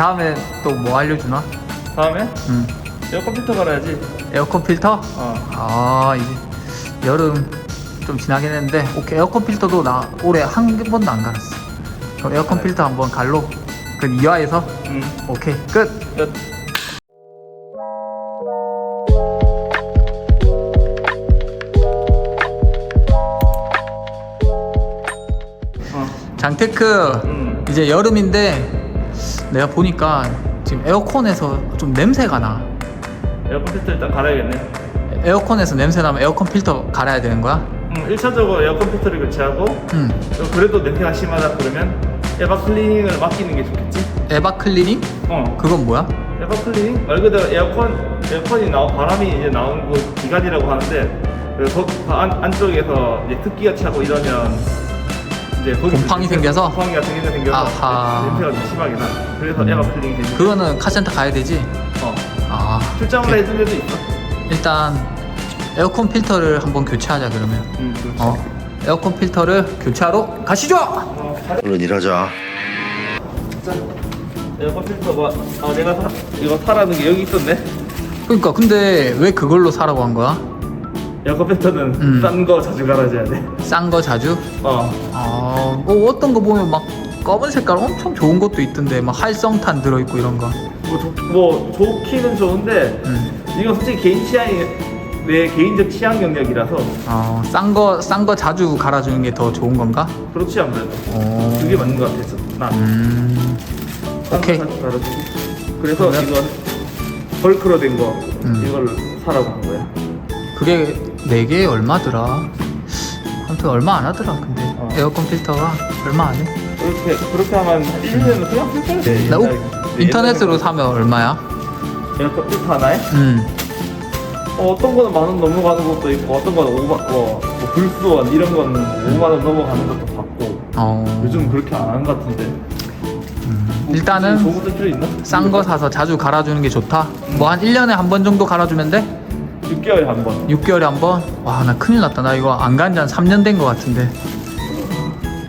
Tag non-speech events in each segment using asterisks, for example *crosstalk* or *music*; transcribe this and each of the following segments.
다음에 또 뭐 알려주나? 다음에 음. 에어컨 필터 갈아야지. 에어컨 필터? 어. 아 이제 여름 좀 지나긴 했는데 오케이 에어컨 필터도 나 올해 한 번도 안 갈았어 그럼 에어컨 네. 필터 한번 갈로 그 2화에서 음. 오케이 끝 끝. 어. 장테크 음. 이제 여름인데 내가 보니까 지금 에어컨에서 좀 냄새가 나 에어컨 필터 일단 갈아야겠네. 에어컨에서 냄새 나면 에어컨 필터 갈아야 되는 거야? 음, 1차적으로 에어컨 필터를 교체하고 응 그래도 냄새가 심하다 그러면 에바 클리닝을 맡기는 게 좋겠지? 에바 클리닝? 어. 그건 뭐야? 에바 클리닝? 말 그대로 에어컨 에어컨이 나오 바람이 이제 나오는 그 기관이라고 하는데 그래서 그 안, 안쪽에서 이제 특기가 차고 이러면 이제 거기 곰팡이 생겨서? 곰팡이 같은 게 생겨서 아하. 냄새가 좀 심하게 나. 그래서 음. 에바 클리닝 되는 그거는 카센터 가야 되지? 어. 아 출장을 오케이. 해준 데도 있어. 일단 에어컨 필터를 한번 교체하자 그러면 음, 그렇지. 어 에어컨 필터를 교체하러 가시죠 어, 잘- 얼른 일하자. 자, 에어컨 필터가 아 내가 사, 이거 사라는 게 여기 있었네. 그러니까 근데 왜 그걸로 사라고 한 거야? 에어컨 필터는 음. 싼 거 자주 갈아줘야 돼. 싼 거 자주? 어. 아, 뭐 어떤 거 보면 막 검은 색깔 엄청 좋은 것도 있던데 막 활성탄 들어있고 이런 거 뭐, 좋, 뭐 좋기는 좋은데 음. 이건 솔직히 개인 취향이 내 개인적 취향 영역이라서 어, 싼 거, 싼 거 자주 갈아주는 게 더 좋은 건가? 그렇지 아무래도 어. 그게 맞는 것 같아서 난 음. 오케이. 알아주고 그래서 그러면? 이건 벌크로 된 거 음. 이걸 사라고 한 거야 그게 4개에 얼마더라? 아무튼 얼마 안 하더라, 근데. 어. 에어컨 필터가 얼마 안 해. 그렇게 그렇게 하면 1년은 그냥 쓸 거야 나 우- 인터넷으로 사면 얼마야? 에어컨 필터 하나에 음. 어, 어떤 거는 만 원 넘어가는 것도 있고 어떤 거는 5만 뭐, 뭐 불수원 이런 거는 5만 원 넘어가는 것도 봤고 어. 요즘 그렇게 안 하는 것 같은데 음. 뭐 일단은 좋은 것도 필요 있나? 싼 거 사서 자주 갈아주는 게 좋다? 뭐 한 1년에 한 번 정도 갈아주면 돼? 6개월에 한 번. 6개월에 한 번? 와, 나 큰일 났다. 나 이거 안 간지 한 3년 된거 같은데.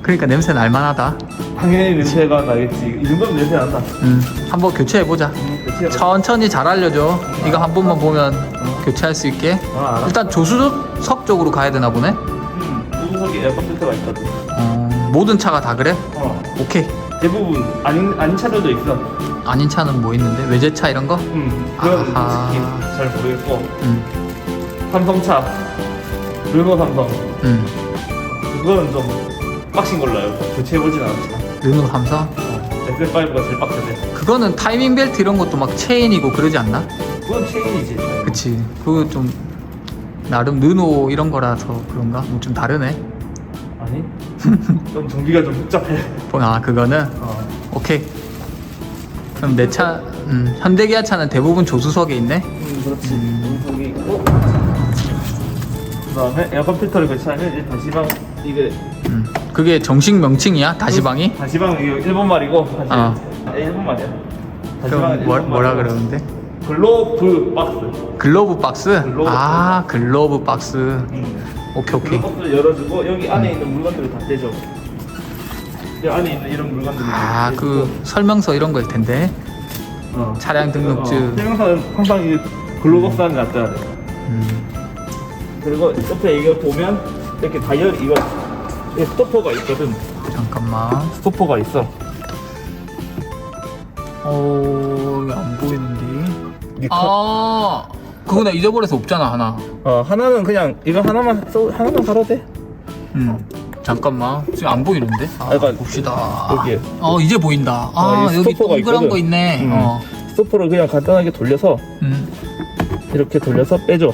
그러니까 냄새 날만하다. 당연히 냄새가 나겠지. 이 정도면 냄새 난다. 음, 한번 교체해보자. 음, 그치? 천천히 잘 알려줘. 이거 한 번만 보면 교체할 수 있게. 아, 알아. 일단 조수석 쪽으로 가야 되나 보네. 음, 우석이 에어컨 필터가 있거든. 어, 모든 차가 다 그래? 어, 오케이. 대부분 아닌 아닌 차들도 있어. 아닌 차는 뭐 있는데? 외제차 이런 거? 음, 그건 아하. 솔직히 잘 모르겠고 음, 삼성차, 르노 삼성, 음. 그거는 좀 빡신 걸로 알고 교체해보진 않았지만. 르노 삼성? 어, 엑셀5가 제일 빡세대. 그거는 타이밍 벨트 이런 것도 막 체인이고 그러지 않나? 그건 체인이지. 그치. 그거 좀 나름 르노 이런 거라서 그런가? 뭐 좀 다르네. 아니? 좀 *laughs* 정비가 좀 복잡해. 아 그거는 어. 오케이. 그럼 내 차, 음, 현대기아 차는 대부분 조수석에 있네. 음, 그렇지. 우석이 있고. 그 다음에 에어컨 필터를 교체하면 이제 다시방 이게 음, 그게 정식 명칭이야? 다시방이? 다시방 이거 일본 말이고 사실 어. 아, 일본 말이야. 그럼 뭐, 뭐라 그러는데? 글로브 박스. 글로브 박스? 글로브 아 글로브 박스. 음. 오케이 오케이. 글로브 박스를 열어주고 여기 안에 있는 물건들을 다 떼줘. 이 안에 있는 이런 물건들을 아다 그. 설명서 이런 거일 텐데. 어. 차량 등록증. 어, 설명서는 항상 이 박스 안에 놔둬야 돼. 음, 그리고 옆에 이거 보면 이렇게 다이얼 이거 이 스토퍼가 있거든. 잠깐만. 스토퍼가 있어. 어, 이게 안 보이는데. 아, 그거 나 잊어버려서 없잖아 하나. 어 하나는 그냥 이거 하나만 써 하나만 갈아도 돼. 음. 잠깐만 지금 안 보이는데? 아, 약간 봅시다. 여기에. 어 이제 보인다. 아 어, 이 여기 스토퍼가 동그란 있거든. 거 있네. 음. 어. 스토퍼를 그냥 간단하게 돌려서 음. 이렇게 돌려서 빼줘.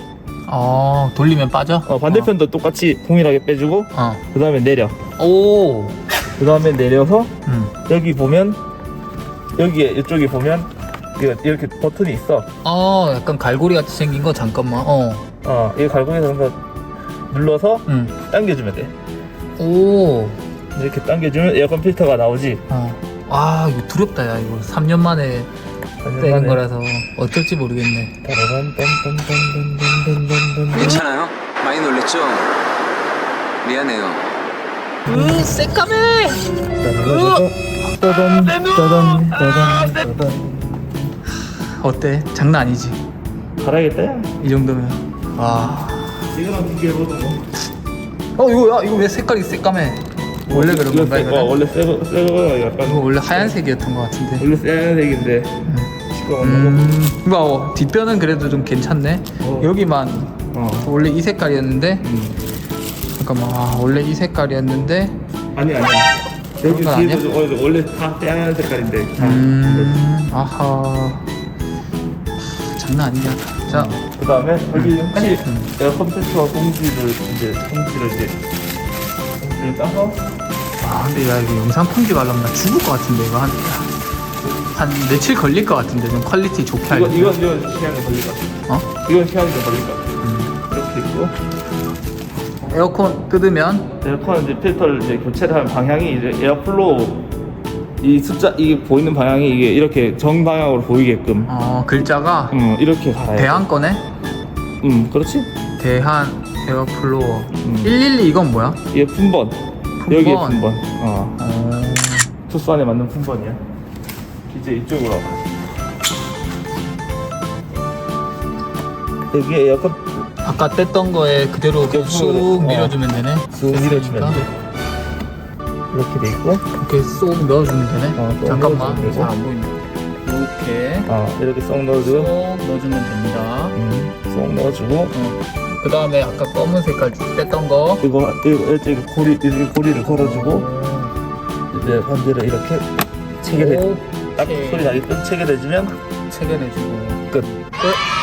어 돌리면 빠져? 어, 반대편도 똑같이 동일하게 빼주고 어. 그 다음에 내려. 어. 오. 그 다음에 내려서 음. 여기 보면 여기에 이쪽에 보면 이거 이렇게 버튼이 있어. 어 약간 갈고리 같이 생긴 거 잠깐만. 어. 어, 이 갈고리에서 눌러서 음. 당겨주면 돼. 오. 이렇게 당겨주면 에어컨 필터가 나오지. 어. 아 이거 두렵다 야 이거 3년 만에 떼는 거라서 어쩔지 모르겠네. 괜찮아요? 많이 놀랬죠? 미안해요. 으 새까매. 따단 따단 따단 따단 어때? 장난 아니지? 갈아야겠다 야. 이 정도면 와. 이거랑 비교해봐도 뭐 어 이거 야 이거 왜 색깔이 새까매? 원래 그런 이거 건가 새- 이거? 어, 원래 새거 새거 약간 이거 원래 하얀색이었던 것 같은데. 원래 새색인데 시꺼먼 음, 이거 어, 뒷변은 그래도 좀 괜찮네. 어. 여기만 어. 원래 이 색깔이었는데 음. 잠깐만 아, 원래 이 색깔이었는데 아니 아니 여기 그런 건 뒤에도 원래, 원래 다 새하얀 색깔인데 다. 음 아하 장난 아니야. 자그 다음에 여기 혹시 음. 에어컨 필터와 공지를 이제 공지를 이제 공지를 따서 아 근데 야 이거 영상 편집 하려면 나 죽을 것 같은데 이거 한, 한 며칠 걸릴 것 같은데 좀 퀄리티 좋게 이거 하려면 이건 이건 시간이 걸릴 것 같아. 어? 이건 시간이 좀 걸릴 것 같아. 음. 이렇게 있고 에어컨 뜯으면 에어컨 이제 필터를 이제 교체를 하는 방향이 이제 에어플로우 이 숫자 이 보이는 방향이 이게 이렇게 정 방향으로 보이게끔. 어 글자가 음 이렇게 돼. 대한 거네? 음 그렇지? 대한 에어플로어. 음. 112 이건 뭐야? 이게 품번. 여기에 품번. 어. 어. 투수 안에 맞는 품번이야. 이제 이쪽으로 와봐. 여기 에어컨. 아까 뗐던 거에 그대로 그쑥 어. 밀어주면 되네. 쑥 밀어주면 돼 이렇게 돼 있고. 이렇게 쏙 넣어주면 되네. 어, 또 잠깐만. 넣어주면 되고. 잘안 보인다 이렇게 어 이렇게 쏙쏙 넣어주고. 넣어주면 됩니다. 음, 쏙 넣어주고. 그 다음에 아까 검은 색깔 뗐던 거. 이거 이거 이렇게 고리 이렇게 고리를 걸어주고. 오. 이제 반대로 이렇게 체결해 오, 딱. 소리 나게끔 체결해주면 체결해주고. 끝.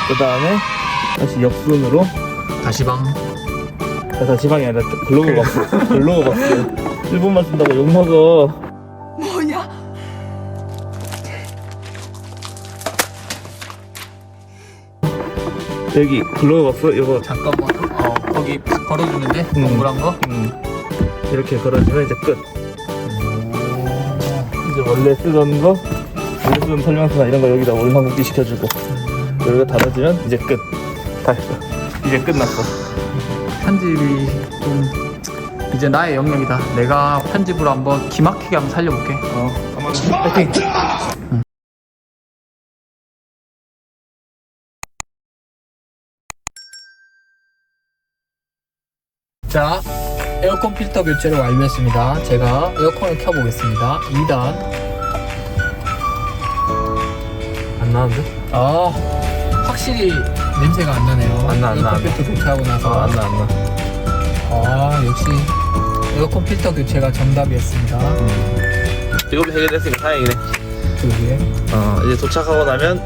그 다음에 다시 역순으로 다시 방. 다시 지방이 아니라 글로브 박스 글로브 박스 *laughs* 1분만 쓴다고 욕먹어. 뭐야? 여기 박스? 이거 잠깐만. 어 거기 팍 걸어주면 돼? 음. 동그란 거? 음, 이렇게 걸어주면 이제 끝. 이제 원래 쓰던 거 원래 쓰던 설명서나 이런 거 여기다 원상복귀 시켜주고 여기가 닫아주면 이제 끝. 다 했어 이제 끝났어. 편집이 좀 이제 나의 영역이다. 내가 편집으로 한번 기막히게 한번 살려볼게. 어 아마 파이팅! 자 에어컨 필터 교체를 완료했습니다. 제가 에어컨을 켜보겠습니다. 2단. 안 나는데? 아 확실히 냄새가 안 나네요. 안 나, 안 나, 에어컨 안 나. 필터 교체하고 나서. 어, 안나 안 나. 아 역시 에어컨 필터 교체가 정답이었습니다. 이거 해결됐으니까 다행이네. 그게. 어 이제 도착하고 나면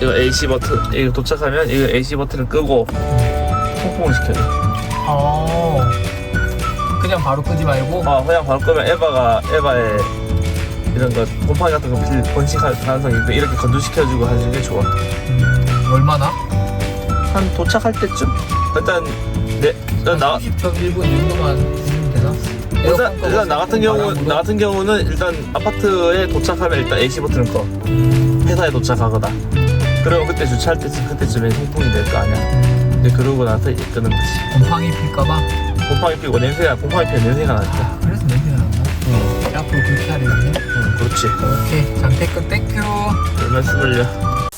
이거 AC 버튼 이거 도착하면 이거 AC 버튼을 끄고 통풍을 시켜줘. 아. 그냥 바로 끄지 말고? 어 그냥 바로 끄면 에바가 에바에 이런 거 곰팡이 같은 거 빌- 번식할 가능성이 있고 이렇게 건조시켜주고 하는 게 좋아. 음, 얼마나? 한 도착할 때쯤? 일단 네 일단 나 30초 1분 이 정도만 되나? 일단, 일단 나 같은 경우? 나 같은 경우는 일단 아파트에 도착하면 일단 AC 버튼을 꺼 음, 회사에 도착하거나. 그리고 그때 주차할 때쯤 그때쯤에 통풍이 될 거 아니야. 음, 근데 그러고 나서 이제 끄는 거지. 곰팡이 필까봐? 곰팡이 피고 냄새가 곰팡이 피면 냄새가 나니까 그래서 냄새가 난다 응, 앞으로 그렇게 되겠네? 응 그렇지. 오케이. 장태끝 땡큐. 별 말씀을요